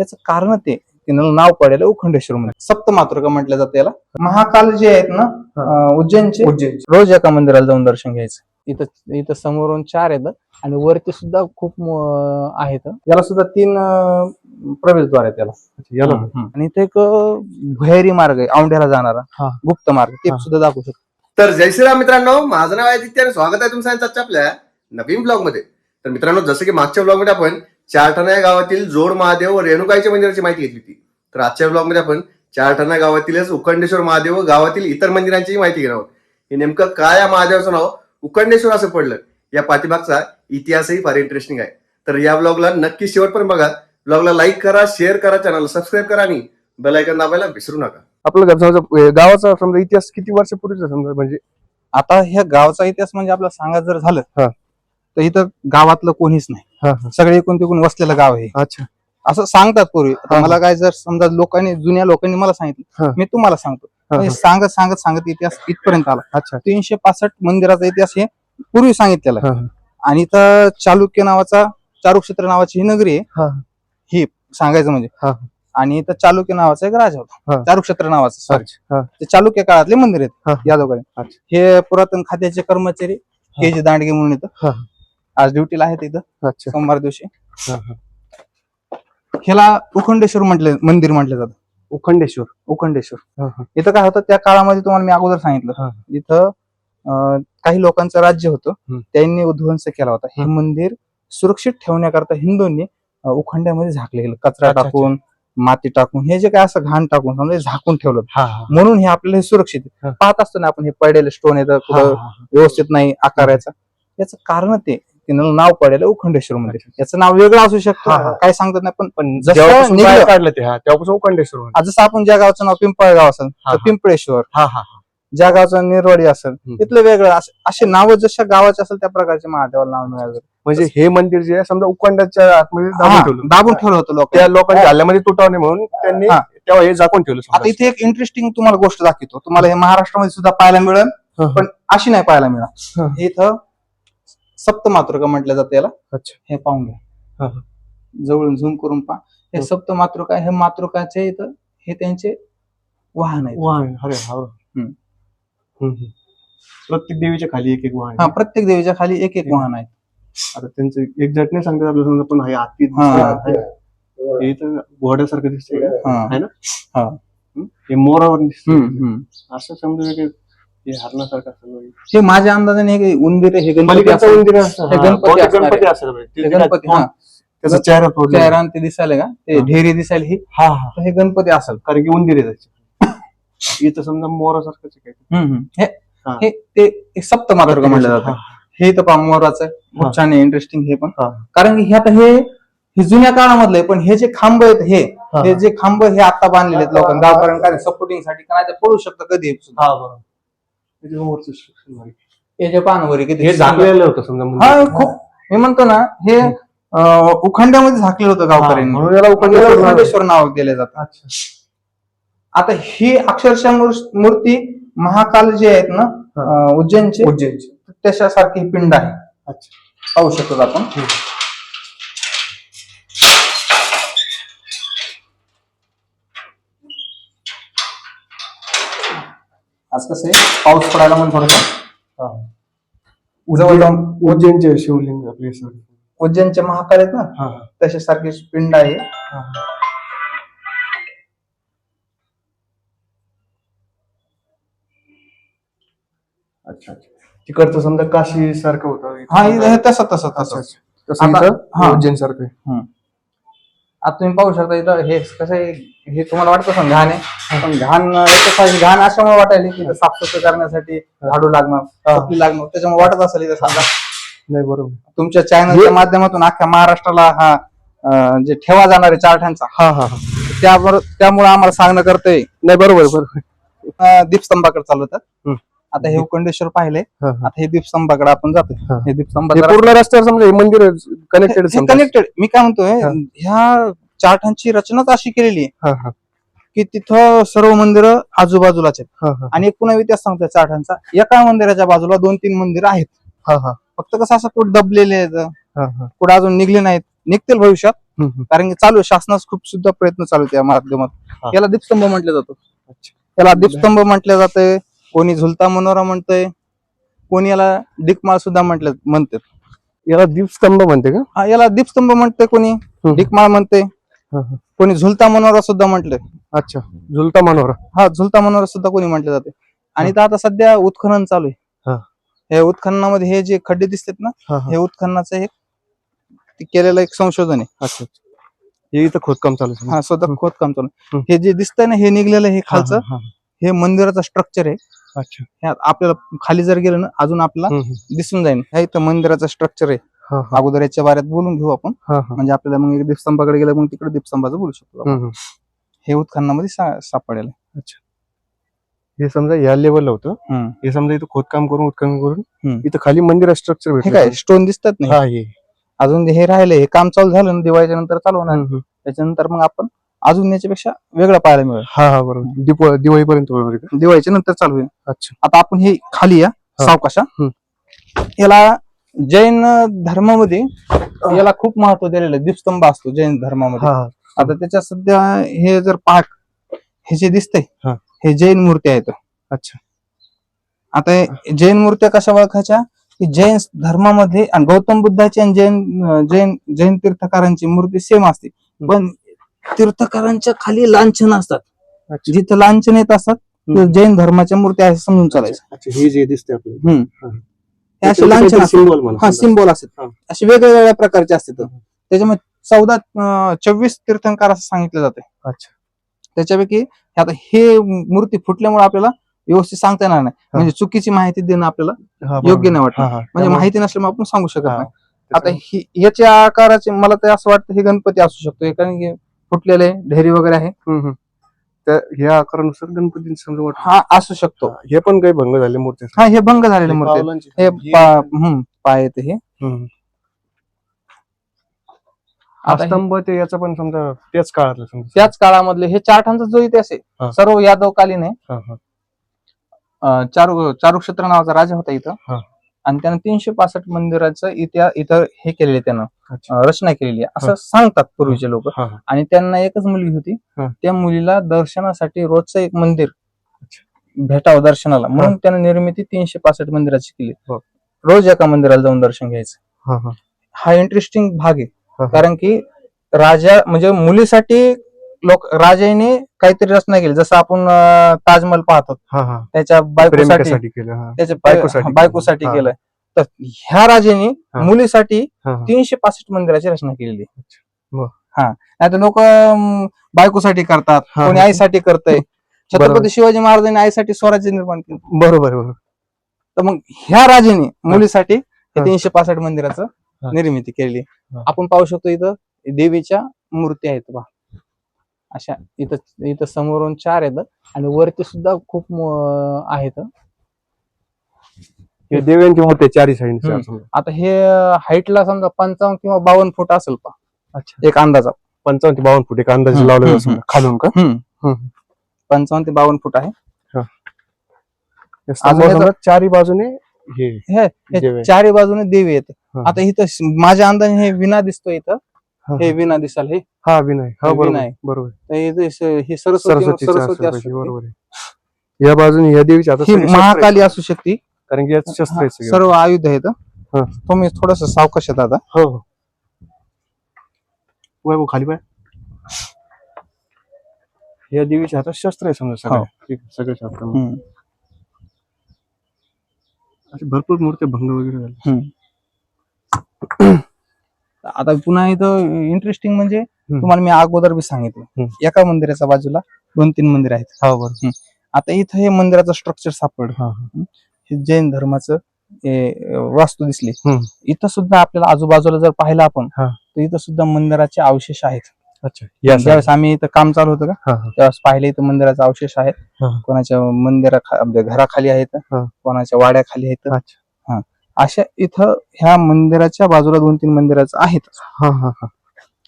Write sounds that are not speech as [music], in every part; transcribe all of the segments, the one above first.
त्याचं कारण ते तिनं नाव पडेल उखंडेश्वर मंदिर. सप्तमातृका म्हटलं जातं याला. महाकाल जे आहेत ना उज्जैनचे उज्जैन रोज एका मंदिराला जाऊन दर्शन घ्यायचं. इथं इथं समोरून चार आहेत. आणि वरती सुद्धा खूप आहेत. याला सुद्धा तीन प्रवेशद्वार आहेत त्याला. आणि इथे एक भैरी मार्ग आहे औंढ्याला जाणारा. हा. गुप्त मार्ग ते. सुद्धा दाखवू शकतो. तर जय श्रीराम मित्रांनो माझं नाव आहे आदित्य आणि स्वागत आहे तुमचं आजच्या आपल्या नवीन ब्लॉगमध्ये. तर मित्रांनो जसं की मागच्या ब्लॉगमध्ये आपण चारठाणा या गावातील जोड महादेव व रेणुकाईच्या मंदिराची माहिती घेतली होती. तर आजच्या ब्लॉगमध्ये आपण चारठाणा गावातीलच उखंडेश्वर महादेव व गावातील इतर मंदिरांची माहिती घेणार आहोत. हे नेमकं काय या महादेवाचं नाव? उखंडेश्वर असं पडलं. या पाठीमागचा इतिहासही फार इंटरेस्टिंग आहे. तर या ब्लॉगला नक्की शेवटपर्यंत बघा. ब्लॉगला लाईक करा शेअर करा चॅनलला सबस्क्राईब करा आणि बेल आयकॉन दाबायला विसरू नका. आपलं समजा गावाचा समजा इतिहास किती वर्षापूर्वीचा समजा? म्हणजे आता ह्या गावचा इतिहास म्हणजे आपला सांगायचं जर झालं हा. तर इथं गावातलं कोणीच नाही. हा, हा. सगळे एकूण तिकून वसलेलं गाव आहे अच्छा असं सांगतात पूर्वी आता हा. मला काय जर समजा लोकांनी जुन्या लोकांनी मला सांगितलं. मी तुम्हाला सांगतो हा, म्हणजे हा. सांगत सांगत सांगत इतिहास इथपर्यंत आला अच्छा तीनशे पासष्ट मंदिराचा इतिहास हे पूर्वी सांगितलेला आहे. हा, आणि इथं चालुक्य नावाचा चारुक्षेत्र नावाची ही नगरी आहे हा. ही सांगायचं म्हणजे. आणि इथं चालुक्य नावाचा एक राजा होता. चारुक्षेत्र नावाचा सॉरी हा. ते चालुक्य काळातले मंदिर आहेत. यादवकडे अच्छा. हे पुरातन खात्याचे कर्मचारी के जे दांडगे म्हणून हा. येतं आज ड्युटीला आहेत इथं अच्छा सोमवार दिवशी हा, हा. ह्याला उखंडेश्वर म्हटले मंदिर म्हटलं जातं उखंडेश्वर उखंडेश्वर हा, हा. इथं काय होतं त्या काळामध्ये तुम्हाला मी अगोदर सांगितलं. इथं अं, काही लोकांचं राज्य होतं हम्म. त्यांनी उध्वंस केला होता हे हम्म. मंदिर सुरक्षित ठेवण्याकरता हिंदूंनी अं, उखंड्यामध्ये झाकले गेलं कचरा अच्छा, अच्छा. टाकून माती टाकून हे जे काय असं घाण टाकून समजा हे झाकून ठेवलं. हा हा म्हणून हे आपल्याला हे सुरक्षित आहे. हा. पाहत असतो ना आपण हे पडलेलं स्टोन येतं हा, कुठं हा, व्यवस्थित नाही आकाराचं याचं कारण ते तिनं नाव पडेल उखंडेश्वर मंदिर. याचं नाव वेगळं असू शकतं. काय सांगतात नाही पण पण जसं काढलं ते हा तेव्हापासून उखंडेश्वर जसं आपण ज्या गावचं नाव पिंपळगाव असेल तर. पिंपळेश्वर हा हा. ज्या गावचं निर्वाडी असेल. तिथलं वेगळं असे- नावं जशा गावाचे असेल त्या प्रकारचे महादेवाला नाव मिळालं म्हणजे हे मंदिर जे आहे समजा उखंडाच्या आतमध्ये दाबून ठेवलं दाबून ठेवलं होतं लोक त्या लोकांच्या हल्ल्यामध्ये तुटाव नये म्हणून त्यांनी. तेव्हा हे झाकून ठेवलं आता. इथे एक इंटरेस्टिंग तुम्हाला गोष्ट दाखवतो तुम्हाला हे महाराष्ट्रामध्ये सुद्धा पाहायला मिळेल. पण अशी नाही पाहायला मिळणार. हे इथं सप्तमातृका म्हटलं जातं याला अच्छा हे पाहून हा, घ्या. जवळून झूम करून पहा हे हो. सप्तमातृका हे मातृकाचे इथं हे त्यांचे वाहन आहेत वाहन अरे हा. प्रत्येक देवीच्या खाली एक एक वाहन हा आहे. प्रत्येक देवीच्या खाली एक एक वाहन आहे आता त्यांचं एक्झॅक्ट नाही सांगतात आपल्याला समजा पण हे आती हा. तर घोड्यासारखं दिसतंय हा. आहे ना हा. हे मोरावर हम्म. असं समजा हे हरणासारखं हे माझ्या अंदाजाने हे उंदीर हे गणपती. उंदीर असतं. हे हा, बहुतेक. ते हे हा त्याचा चेहरा चेहरा आणि ते दिसायला का ते हा. ढेरी दिसायला ही हा हा तर हे गणपती असेल कारण की उंदीर आहे त्याचे [coughs] इथं समजा मोरासारखंच आहे काहीतरी. हम्म, हम्म. हे हा. हे ते एक म्हटलं जातं हा, हे इथं पहा मोराचं आहे. हा. खूप छान आहे इंटरेस्टिंग हे पण हा. कारण की हे आता हे हे जुन्या काळामधलं आहे पण हे जे खांब आहेत हे हा. हे जे खांब हे आता बांधलेले आहेत लोकांनी गावकऱ्यांना काय सपोर्टिंगसाठी पडू शकतं कधी सुद्धा. हा बरोबर त्याच्यावरचं. हे जे पानवरी किती हे झाकलेलं होतं समजा हा. खूप मी म्हणतो ना हे अं, उखंड्यामध्ये झाकलेलं होतं गावकऱ्यांनी म्हणून याला उखंडेश्वर नाव आहे. उखंडेश्वर नाव दिले जातं अच्छा. आता ही अक्षरशः मूर- मूर्ती महाकाल जे आहेत ना हा. अं, उज्जैनचे उज्जैनची त्याच्यासारखी ही पिंड आहे अच्छा पाहू शकतो आपण हम्म. आज कसं आहे पाऊस पडायला म्हणून थोडंसं हा. जवळ जाऊन उज्जैनचे शिवलिंग आपले सर उज्जैनचे महाकाल आहेत ना हा हा. तशासारखी पिंड आहे. अच्छा तिकडचं समजा काशी सारखं होतं हा तसं तसं तसं. तसं हा. उज्जैन सारखं. आता तुम्ही पाहू शकता इथं हे कसं आहे हे तुम्हाला वाटतं असं घाण आहे पण घाण याच्यासाठी घाण अशामुळे वाटायली की इथं साफसफाई करण्यासाठी झाडू लागणार हा. लागणार त्याच्यामुळे वाटत असेल इथं समजा नाही बरोबर. तुमच्या चॅनलच्या माध्यमातून अख्ख्या महाराष्ट्राला हा अं, जे ठेवा जाणार आहे चारठांचा हा हा हा. त्यावर त्यामुळे आम्हाला सांगणं करतंय. नाही बरोबर बरोबर. अं, दीपस्तंभाकडे चालू होतात हम्म. आता हे उखंडेश्वर पाहिले. हा, हा. आता हे दीपस्तंभाकडे आपण जातोय. हा. दीपस्तंभ पूर्ण रस्त्यावर समजा हे मंदिर कनेक्टेड कनेक्टेड मी काय म्हणतोय. ह्या चारठांची रचनाच अशी केलेली आहे की तिथं सर्व मंदिर आजूबाजूलाच आहेत. आणि एक पुन्हा इतिहास सांगतोय चारठांचा एका मंदिराच्या बाजूला दोन तीन मंदिर आहेत. फक्त कसं असं कुठं दबलेले आहेत कुठं अजून निघले नाहीत. निघतील भविष्यात. कारण की चालू आहे. शासनाचा खूप सुद्धा प्रयत्न चालू त्या माध्यमात. याला दीपस्तंभ म्हटलं जातो. अच्छा. याला दीपस्तंभ म्हटलं जातंय. कोणी झुलता मनोरा म्हणतंय कोणी याला डिकमाळ सुद्धा म्हटलं म्हणतात याला दीपस्तंभ म्हणते का हा, याला दीपस्तंभ म्हणते कोणी. डिकमाळ म्हणते हा, हा. कोणी झुलता मनोरा सुद्धा म्हटलंय अच्छा झुलता मनोहरा हा झुलता मनोरा सुद्धा कोणी म्हटलं जाते आणि इथं आता सध्या उत्खनन चालू हा. आहे हे उत्खननामध्ये हे जे खड्डे दिसतात ना हा, हा. हे उत्खननाचं एक ते केलेलं एक संशोधन आहे अच्छा हे इथं खोदकाम चालू आहे. हा स्वतः खोदकाम चालू आहे. हे जे दिसतंय ना हे निघलेलं हे हा, खालचं हा, हे मंदिराचं स्ट्रक्चर आहे. अच्छा ह्यात आपल्याला खाली जर गेलं ना अजून आपल्याला. दिसून जाईल ह्या इथं मंदिराचं स्ट्रक्चर आहे. अगोदर याच्या बाऱ्यात बोलून घेऊ आपण. म्हणजे आपल्याला मग दीपस्तंभाकडे गेलं मग तिकडे दीपस्तंभाचं बोलू शकतो. हे उत्खननामध्ये सापडेल हे समजा या लेवलला होतं. हे समजा इथं खोदकाम करून उत्खनन करून. इथं खाली मंदिर स्ट्रक्चर हे काय स्टोन दिसतात नाही अजून हे राहिले हे काम चालू झालं ना दिवाळीच्या नंतर चालू होणार. त्याच्यानंतर मग आपण अजून याच्यापेक्षा वेगळं पाहायला मिळेल. हा हा बरोबर. दिप- दिवाळीपर्यंत आहे का? दिवाळीच्या नंतर चालू होईल. अच्छा. आता आपण हे खाली या. सावकाशा. याला जैन धर्मामध्ये याला खूप महत्त्व दिलेलं आहे. दीपस्तंभ असतो जैन धर्मामध्ये. हा हा. आता त्याच्या सध्या हे जर पाठ हे जे दिसतंय हा. हे जैन मूर्ती आहेत. अच्छा. आता हे जैन मूर्त्या कशा ओळखायच्या? की जैन धर्मामध्ये आणि गौतम बुद्धाची आणि जैन जैन जैन तीर्थकारांची मूर्ती सेम असते. पण तीर्थकारांच्या खाली लांछन असतात. जिथं लांछन येत असतात जैन धर्माच्या मूर्त्या आहे असं समजून चालायचं. अच्छा हे जे दिसते असे लांछन हा सिम्बॉल असतात. असे वेगवेगळ्या प्रकारचे असतात. त्याच्यामध्ये चौदा चोवीस तीर्थंकार असं सांगितलं जाते अच्छा. त्याच्यापैकी आता हे मूर्ती फुटल्यामुळे आपल्याला व्यवस्थित सांगता येणार नाही. म्हणजे चुकीची माहिती देणं आपल्याला. योग्य नाही वाटत. म्हणजे माहिती नसल्यामुळे आपण सांगू शकत. नाही. आता याच्या आकाराचे मला तर असं वाटतं हे गणपती असू शकतो. कारण की फुटलेले ढेरी वगैरे आहे हम्म. त्या ह्या आकारानुसार गणपती समजा वाटतं हा असू शकतो हे पण काही भंग झाले मूर्ती हा हे भंग झालेले मूर्ती आहेत. पावलांची. हे हे- पा- हम्म, पाय आहेत हे हम्म. आता हे- स्तंभ ते याचा पण समजा त्याच काळातलं समजा त्याच काळामधले हे चारठांचा जो इतिहास आहे हा. सर्व यादवकालीन आहे हा, हा. अं, चारू चारुक्षेत्र नावाचा राजा होता इथं हा. आणि त्यानं तीनशे पासष्ट मंदिराचं इतिहास इथं हे केलेले आहे त्यानं अच्छा. रचना केलेली आहे. असं सांगतात पूर्वीचे लोक हा, हा. आणि त्यांना एकच मुलगी होती हा. त्या मुलीला दर्शनासाठी रोजचं एक मंदिर भेटावं दर्शनाला म्हणून त्यानं निर्मिती तीनशे पासष्ट मंदिराची केली हो. रोज एका मंदिराला जाऊन दर्शन घ्यायचं हा, हा. हा इंटरेस्टिंग भाग आहे हा. कारण की राजा म्हणजे मुलीसाठी लोक राजाने काहीतरी रचना केली जसं आपण अं, ताजमहल पाहतो हा, हा. त्याच्या बायकोसाठी प्रेमिकासाठी केलं हा. त्याच्या बायकोसाठी बायकोसाठी केलं. तर ह्या राजाने हा. मुलीसाठी हा, हा. तीनशे पासष्ट मंदिराची रचना केलेली वा. हा तर लोक बायकोसाठी करतात हा. कोणी आईसाठी करतय बरोबर. छत्रपती शिवाजी महाराजांनी आईसाठी स्वराज्य निर्माण केलं बरोबर बरोबर तर मग ह्या राजाने मुलीसाठी हे हा. तीनशे पासष्ट मंदिराचं. निर्मिती केली. आपण पाहू शकतो इथं देवीच्या मूर्ती आहेत बा अशा इथं इथं समोरून चार आहेत. आणि वरती सुद्धा खूप आहेत. हे देव्यांची मूर्ती चारी साईड. आता हे हाईटला समजा पंचावन्न किंवा बावन्न फूट असेल पा अच्छा. एक अंदाजा पंचावन्न ते बावन्न फूट एक अंदाज समजा खालून का. पंचावन्न ते बावन्न फूट आहे. चारी बाजूने हे. चारी बाजूने देवी आहेत. आता इथं माझ्या अंदाजे हे विना दिसतोय इथं. हा, हे विना दिसाल हे हा विनय हा हे बरोबर विनय. बरोबर हे ही सरस्वती. बरोबर आहे या बाजूने या देवीची आता ही. महाकाली असू शकते कारण की यात शस्त्र सगळे. सर्व आयुध आहेत हा. तुम्ही थोडस सावकाश आहेत आता हो हो वैभव खाली पाय या देवीच्या हातात शस्त्र आहे समजा हो. सगळं सगळं शास्त्र हम्म. असे भरपूर मूर्ती भंग वगैरे झाले आता पुन्हा इथं इंटरेस्टिंग म्हणजे तुम्हाला मी अगोदर बी सांगितलं. एका मंदिराच्या बाजूला दोन तीन मंदिर आहेत. हा बरोबर. आता इथं हे मंदिराचं स्ट्रक्चर सापड हा जैन धर्माचं वास्तू दिसली. इथं सुद्धा आपल्याला आजूबाजूला जर पाहिलं आपण. तर इथं सुद्धा मंदिराचे अवशेष आहेत. ज्यावेळेस आम्ही इथं काम चालू होतं का त्यावेळेस पाहिले इथं मंदिराचे अवशेष आहेत. कोणाच्या मंदिरा आपल्या घराखाली आहेत. कोणाच्या वाड्याखाली आहेत. अशा इथं ह्या मंदिराच्या बाजूला दोन तीन मंदिराचं आहेत. हा हा हा.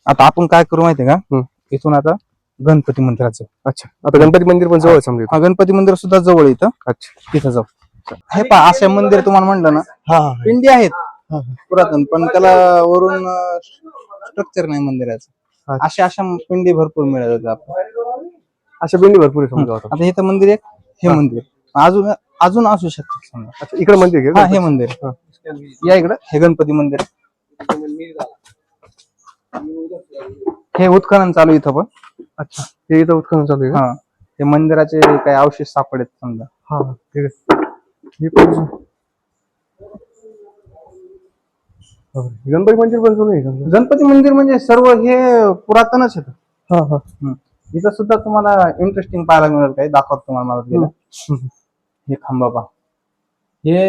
आता आपण काय करू माहितीये का? हम्म. इथून आता गणपती मंदिराचं. अच्छा. आता गणपती मंदिर पण जवळ समजा. हा गणपती मंदिर सुद्धा जवळ आहे इथं. अच्छा. तिथं जाऊ. हे पहा असे मंदिर तुम्हाला म्हणलं ना हा हा. पिंडी आहेत. हा. पुरातन पण त्याला वरून स्ट्रक्चर नाही मंदिराचं. अच्छा. अशा अशा पिंडी भरपूर मिळत होत्या आपल्याला. अशा बिंदी भरपूर आहे समजा आता. आता हे तर मंदिर आहे हे. मंदिर. अजून अजून असू शकतं समजा अच्छा इकडे मंदिर हा? हे मंदिर हा. या इकडं हे गणपती मंदिर हे उत्खनन चालू आहे इथं पण अच्छा हे इथं उत्खनन चालू आहे का? हा हे मंदिराचे काही अवशेष सापडेत समजा हा हा, ठीक आहे हे पण हा, गणपती मंदिर पण जुनं आहे. गणपती मंदिर म्हणजे सर्व हे पुरातनच येतं हा हा हम्म. इथं सुद्धा तुम्हाला इंटरेस्टिंग पाहायला मिळेल काही दाखवत तुम्हाला मला गेलं हम्म. हे खांबा पहा हे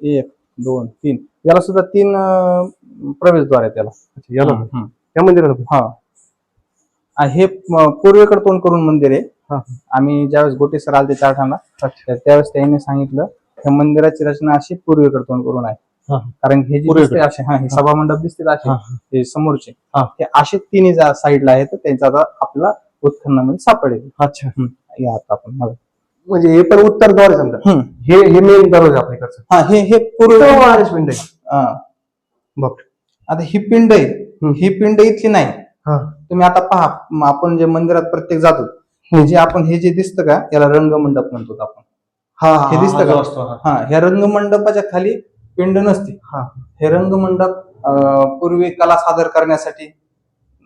एक दोन तीन. याला सुद्धा तीन प्रवेशद्वार आहे त्याला अच्छा याला. या मंदिराला पण? हा. आ, हे पूर्वेकडे तोंड करून मंदिर आहे. हा. आम्ही ज्यावेळेस गोटे सर अच्छा तर त्यावेळेस त्यांनी सांगितलं ह्या मंदिराची रचना अशी पूर्वेकडे तोंड करून आहे. हा. कारण हे जे पूर्वेकडे. दिसते असे हा हे सभा मंडप दिसते असे हा, हे समोरचे. हा. हे असे तिन्ही साईडला आहेत त्यांचा आता आपला उत्खननामध्ये सापडेल. अच्छा. या आता आपण बघा. म्हणजे हे पण उत्तर द्वार समजा हम्म. हे हे मेन दरवाजा आपल्या इकडचं हा हे हे पूर्व महाराज पिंड आहे हा. बापरे आता ही पिंड आहे हम्म. ही पिंड इथली नाही हा तुम्ही आता पहा म आपण जे मंदिरात प्रत्येक जातो हे जे आपण हे जे दिसतं का याला रंगमंडप म्हणतो आपण हा हे दिसतं हा, का? जो असतो, हा. हा ह्या रंगमंडपाच्या खाली पिंड नसते हा हे रंगमंडप अं, पूर्वी कला सादर करण्यासाठी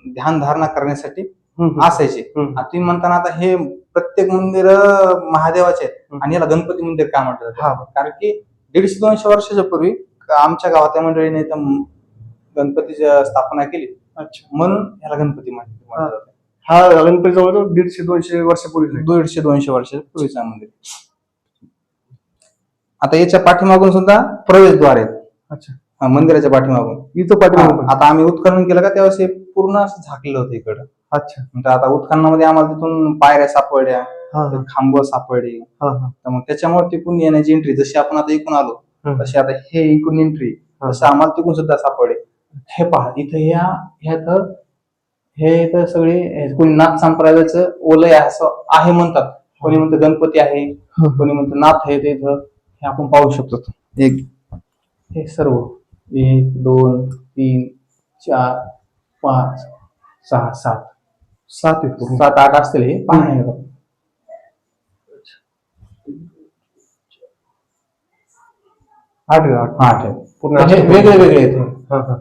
ध्यान धारणा करण्यासाठी हम्म, हम्म. असायचे हम्म. आता तुम्ही म्हणताना आता हे प्रत्येक मंदिर महादेवाचे आहेत. आणि याला गणपती मंदिर का म्हणतात हा. कारण की दीडशे दोनशे वर्षाच्या पूर्वी आमच्या गावातल्या मंडळीने गणपतीची स्थापना केली. अच्छा. म्हणून याला गणपती म्हणतात. हा. गणपती जवळ दीडशे दोनशे वर्षापूर्वी दीडशे दोनशे वर्षाच्या पूर्वीचं मंदिर. आता याच्या पाठीमागून सुद्धा प्रवेशद्वार आहेत. अच्छा. हा, मंदिराच्या पाठीमागून. इथं पाठीमागे पण. हा, आता आम्ही उत्खनन केलं का त्यावेळेस हे पूर्ण असं झाकलेलं होतं इकडं. अच्छा. म्हणजे आता उत्खननामध्ये आम्हाला तिथून पायऱ्या सापडल्या हा ते खांब सापडले. हा हा. तर मग त्याच्यामुळे तिकून येण्याची एंट्री जशी आपण आता इकून आलो हम्म. तशी आता हे इकून एंट्री. तसं आम्हाला तिकून सुद्धा सापडे हे पहा इथं ह्या ह्यात हे इथं सगळे हे कोणी नाथ संप्रदायाचं ओलय आहे असं आहे म्हणतात. कोणी म्हणतं गणपती आहे कोणी म्हणतं नाथ आहे ते इथं हे आपण पाहू शकतो. एक. हे सर्व एक दोन तीन चार पाच सहा सात. सात आहेत पूर्ण. सात आठ असतील हे पहा हे बघा. आठ आहे, आठ आठ आहे पूर्ण आठ. वेगळे वेगळे आहेत हे. हा हा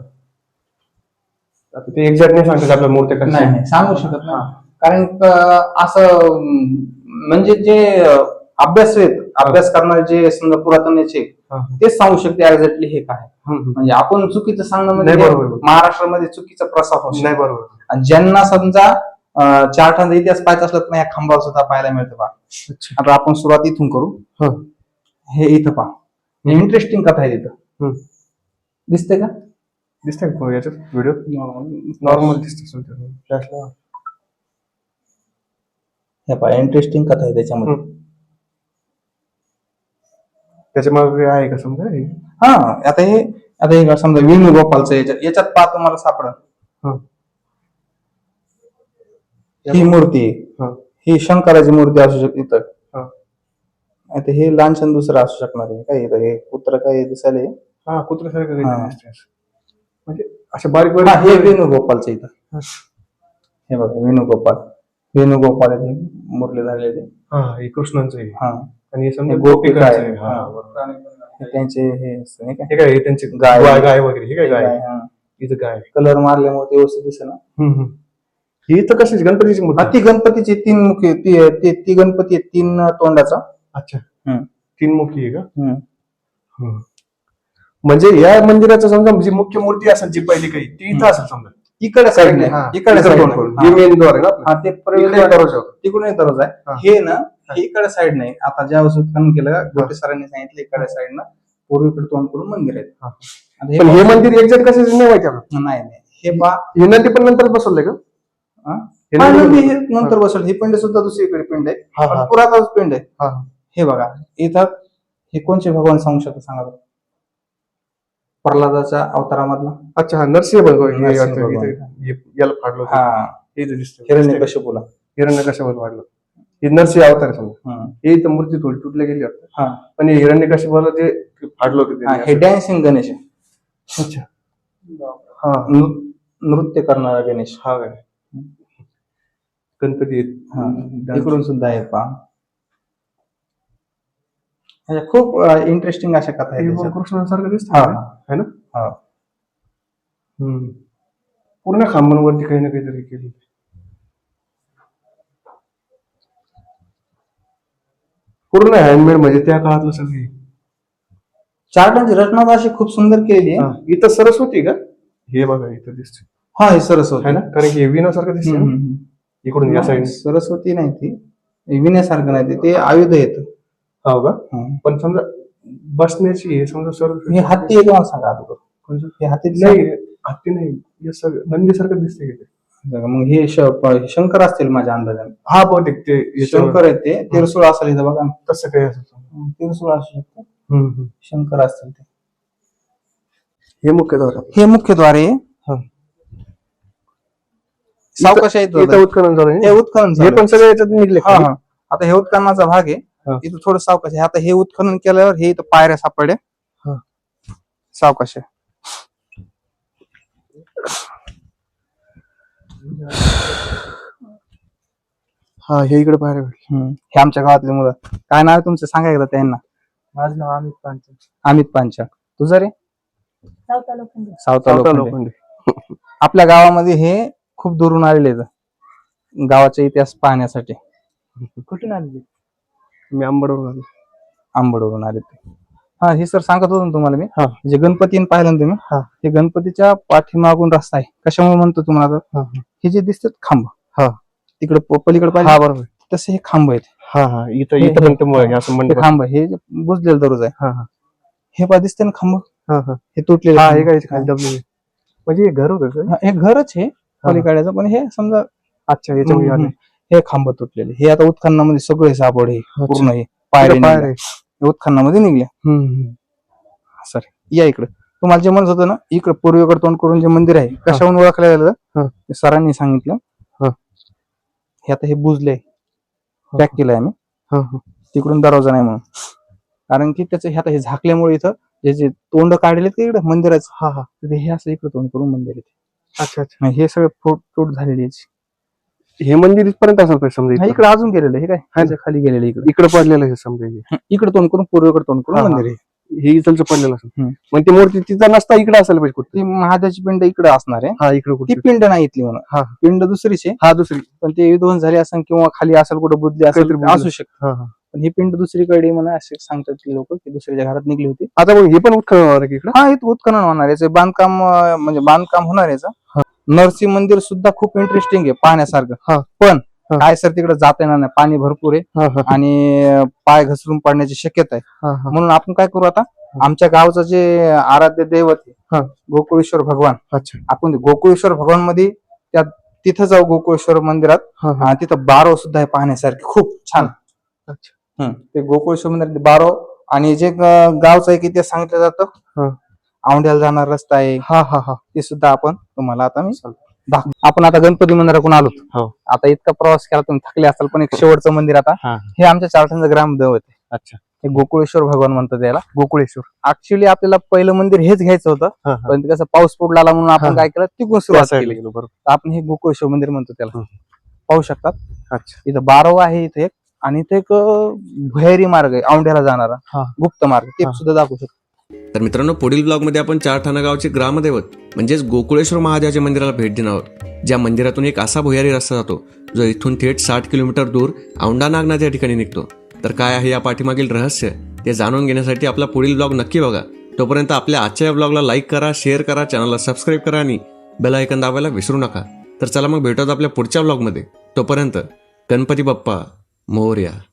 आता ते एक्झॅक्ट नाही सांगतात आपल्या मूर्त्या कशा नाही आहेत. नाही सांगू शकत नाही कारण असं अं, म्हणजे जे अं, अभ्यास आहेत अभ्यास करणारे जे समजा पुरातन याचे हा. तेच सांगू शकते एक्झॅक्टली हे काय हम्म, हम्म. म्हणजे आपण चुकीचं सांगणं म्हणजे नाही, बरोबर, बरोबर. महाराष्ट्रामध्ये चुकीचा प्रसार होतो नाही बरोबर आणि ज्यांना समजा चारठांचा इतिहास पाहायचा असला तर ह्या खांबावर सुद्धा पाहायला मिळतं पहा आता आपण सुरुवात इथून करू. हा. हे इथं पहा. इंटरेस्टिंग कथा आहे तिथं हम्म. दिसते का? दिसतंय का? याच्यात व्हिडिओ नॉर्मल दिसत हे पहा इंटरेस्टिंग कथा आहे त्याच्यामध्ये. त्याच्यामागे आहे का समजा? हे? आता हे आता हे समजा वेणुगोपालचं याच्यात याच्यात पहा तुम्हाला सापडा हा. ही मूर्ती. हा. ही शंकराची मूर्ती असू शकते इथं हा. आता हे लहानसण दुसरं असू शकणार आहे काय इथं हे कुत्र काय दिसायला हे? हा कुत्र्यासारखं हा. काहीतरी दिसतंय असं. म्हणजे असे बारीक हा, बारीक हे वेणुगोपालचं इथं हा. हे बघा वेणुगोपाल वेणुगोपाल आहे ते मुरली झालेले हा हे कृष्णांचं आहे हा आणि हे समजा हे गोपिका गोपिकांचं आहे आहे हा, हा. बरोबर. हे त्यांचे हे असतं नाही का हे काय हे त्यांचे गाय. गाय गाय वगैरे हे काय गाय इथं गाय कलर मारल्यामुळे ते व्यवस्थित दिसे ना हम्म, हम्म. ही इथं कशाची गणपतीची मूर्ती. हा, ती गणपतीची तीन मुखी ती ती- ती गणपती आहे तीन तोंडाचा. अच्छा. हम्म. तीन मुखी आहे का? हम्म. हम्म. म्हणजे या मंदिराचं समजा जी मुख्य मूर्ती असेल जी पहिली काही ती इथं असेल समजा. इकडे साईड हा. इकडे इकडं साईड तोंड करून. मेन द्वार आहे ना आपलं? हा ते इकडे प्रवेश दरवाजा. तिकडून दरवाजा हा. आहे. हे. ना हे. इकडे साईड नाही आता ज्या उत्खनन केलं गोटे सरांनी सांगितलं इकडे साईड ना पूर्वीकडे तोंड करून मंदिर आहेत. हा. आता हे पण हे मंदिर एक्झॅक्ट कशाचं नाही माहिती आपल्याला नाही नाही. हे बा हे नंदी पण नंतर बसवलंय का? हा, नंतर बसल ही पिंड सुद्धा दुसरीकडे पिंड आहे पण. पुरातनच पिंड आहे हा. हे बघा इथं हे कोणचे भगवान सांगू शकता? सांगा बरं? प्रल्हादाच्या अवतारामधला. अच्छा हा नरसिंह भगवान. हे वाटतं. इथं- हे- याला फाडलं होतं. हा. हे इथं दिसतं हिरण्य कश्यपूला. हिरण्य कशावर वाढलं हे नरसिंह अवतार आहे समजा हम्म. हे इथं मूर्ती थोडी तुटल्या गेली वाटतं हा. पण हे हिरण्य कशाला जे फाडलं होतं हा, त्यांनी डॅन्सिंग गणेश आहे. अच्छा. हा. नृ- नृत्य करणारा गणेश. हा काय गणपती. आहेत. इकडून सुद्धा आहे पहा ह्याच्या खूप इंटरेस्टिंग अशा कथा आहेत. कृष्णासारखं दिसत ना हा. हम्म. पूर्ण खांबांवरती काही ना काहीतरी केलं पूर्ण हँडमेड म्हणजे त्या काळातलं सगळे चार्टांची रचना तर अशी खूप सुंदर केलेली आहे. इथं सरस्वती का हे बघा इथं दिसते हा हे सरस्वती है ना कारण हे विनासारखं दिसते इकडून या. साईड सरस्वती नाही ती. विण्यासारखं नाही ते- ते आयुध येत हो का? पण समजा बसण्याची हे समजा सरस्वती हे हत्ती आहे तुम्हाला सांगा अगोदर? हे हत्ती नाही हत्ती नाही. हे सगळं नंदीसारखं दिसते का ते? मग हे श- प- शंकर असतील माझ्या अंदाजाने. हा बहुतेक ते याच्यावर शंकर आहेत ते. तिरसुळ असेल इथं बघा तसं काही असं तिरसुळ असू शकतं. शंकर असतील ते. हे मुख्य द्वार हे मुख्यद्वार आहे. हा. सावकाश इथं उत्खनन झालं हे हे उत्खनन झालं. पण सगळं याच्यात निघले हा, हा. आता हे उत्खननाचा भाग आहे हा. इथं थोडं सावकाश आहे आता हे उत्खनन केल्यावर हे इथं पायऱ्या सापडल्या हा. सावकाश आहे हा हे इकडे पाहायला भेटलं. हम्म. हे आमच्या गावातले मुलं काय नाव आहे तुमचं सांगा एकदा त्यांना माझं नाव अमित पांचे अमित पांचा तुझं रे सावता लोखंडे सावता सावता लोखंडे. लोखंडे. आपल्या गावामध्ये हे खूप दुरून आलेले आहेत. गावाचा इतिहास पाहण्यासाठी. कुठून आले? मी आंबडवरून आलो. आंबडवरून आले ते. हा हे सर सांगत होतो ना तुम्हाला मी? हा. जे गणपतीने पाहिलं ना तुम्ही? हा. हे गणपतीच्या पाठीमागून रस्ता आहे. कशामुळे म्हणतो तुम्हाला आता? हा, हा. हे जे दिसतात खांब. हा. तिकडे प- पलीकडे हा पाहिजे बरोबर. तसे हे खांब आहेत. हा हा. इथं हे- इथं पण ते म- हे असं हे खांब आहे. हे जे बुजलेलं दररोज आहे. हा हा. हे पा दिसते ना खांब? हा हा. हे तुटलेले हा खांब. हे काय खाली दबलेले म्हणजे हे घर होतं का? हा, हे घरच आहे. पलीकड्याचं पण हे समजा अच्छा आले. हे खांब तुटलेले. हे आता उत्खननामध्ये सगळे सापड हे पूर्ण हे. पायरे निघाले. हे उत्खननामध्ये निघले. हम्म, हम्म. सर या इकडे. तुम्हाला जे म्हणत होतं ना इकडे पूर्वेकडे तोंड करून जे मंदिर आहे कशाहून ओळखलं हा. गेलं ते सरांनी सांगितलं. हा. हे आता हे बुजले. पॅक केलंय आम्ही. हा, हा. तिकडून दरवाजा नाही म्हणून. कारण की त्याचं हे आता हे झाकल्यामुळे इथं जे जे तोंड काढले ते इकडे? मंदिराचं? हा हा. तर हे असं इकडे तोंड करून मंदिर आहे अच्छा अच्छा हे सगळं फूट तूट झालेली आहे. हे मंदिर इथपर्यंत असेल पाहिजे समजा इथं. इकडे अजून गेलेलं आहे हे काय ह्याच्या खाली गेलेलं इकडे इकडे पडलेलं आहे समजा हे. इकडे तोंड करून पूर्वेकडे तोंड हा, करून हा. मंदिर आहे हे इथलचं पडलेलं असेल हम्म. मग ती मूर्ती तिथं नसता इकडे असायला पाहिजे कुठे ती महादेवाची पिंड इकडे असणार आहे हा इकडे ती कुठे पिंड नाही इथली म्हणून हा. पिंड दुसरीच आहे हा दुसरी पण ते विध्वंस झाले असेल किंवा खाली असेल कुठं बुद्धली असेल काहीतरी बुजलं. असू शकतं हा हा पण ही पिंड दुसरीकडे म्हणून असे सांगतात लोक की दुसऱ्याच्या घरात निघली होती. आता मग हे पण उत्खनन होणार आहे की इकडं? हा इथं उत्खनन होणार याचं बांधकाम अं, म्हणजे बांधकाम होणार याचं. नरसिंह मंदिर सुद्धा खूप इंटरेस्टिंग आहे हा. पाहण्यासारखं पण हा. काय सर तिकडे जाता येणार नाही. पाणी भरपूर आहे हा हा. आणि अं, पाय घसरून पडण्याची शक्यता आहे. हा हा. म्हणून आपण काय करू आता? आमच्या गावचं जे आराध्य दैवत हा. आहे गोकुळेश्वर भगवान. अच्छा. आपण ते गोकुळेश्वर भगवानमध्ये त्या तिथं जाऊ गोकुळेश्वर मंदिरात. हा हा. आणि तिथं बारो सुद्धा आहे पाहण्यासारखे. खूप छान. अच्छा. ते गोकुळेश्वर मंदिर बारो आणि जे गावचं आहे की ते सांगितलं हा. जातं औंढ्याला जाणार रस्ता आहे. हा हा हा. ते सुद्धा आपण तुम्हाला आता मी आपण आता गणपती मंदिराकडून आलो. हो. आता इतका प्रवास केला तुम्ही थकले असाल पण एक शेवटचं मंदिर आता. हा. हे आमच्या चारठांचं ग्राम दैवत आहे. अच्छा. हे गोकुळेश्वर भगवान म्हणतात त्याला गोकुळेश्वर. ऍक्च्युली आपल्याला पहिलं मंदिर हेच घ्यायचं होतं. हा हा. पण कसं पाऊस पडला म्हणून हा. आपण काय केलं? त्या सुरुवात केली. गेलो, बरोबर. तर आपण हे गोकुळेश्वर मंदिर म्हणतो त्याला. पाहू शकतात? अच्छा. इथं बारव आहे इथे एक. आणि इथे एक अं, भुयारी मार्ग आहे औंढ्याला जाणारा. गुप्त मार्ग ते. सुद्धा दाखवू शकतो. तर मित्रांनो पुढील ब्लॉगमध्ये आपण चार ठाणा गावचे ग्रामदैवत म्हणजेच गोकुळेश्वर महादेवाच्या मंदिराला भेट देणार आहोत ज्या मंदिरातून एक असा भुयारी रस्ता जातो जो इथून थेट साठ किलोमीटर दूर औंढा नागनाथ या ठिकाणी निघतो. तर काय आहे या पाठीमागील रहस्य ते जाणून घेण्यासाठी आपला पुढील ब्लॉग नक्की बघा. तोपर्यंत आपल्या आजच्या या ब्लॉगला लाईक करा शेअर करा चॅनलला सबस्क्राईब करा आणि बेल ऐकन दाबायला विसरू नका. तर चला मग भेटूयात आपल्या पुढच्या ब्लॉगमध्ये. तोपर्यंत गणपती बाप्पा. Μόρια.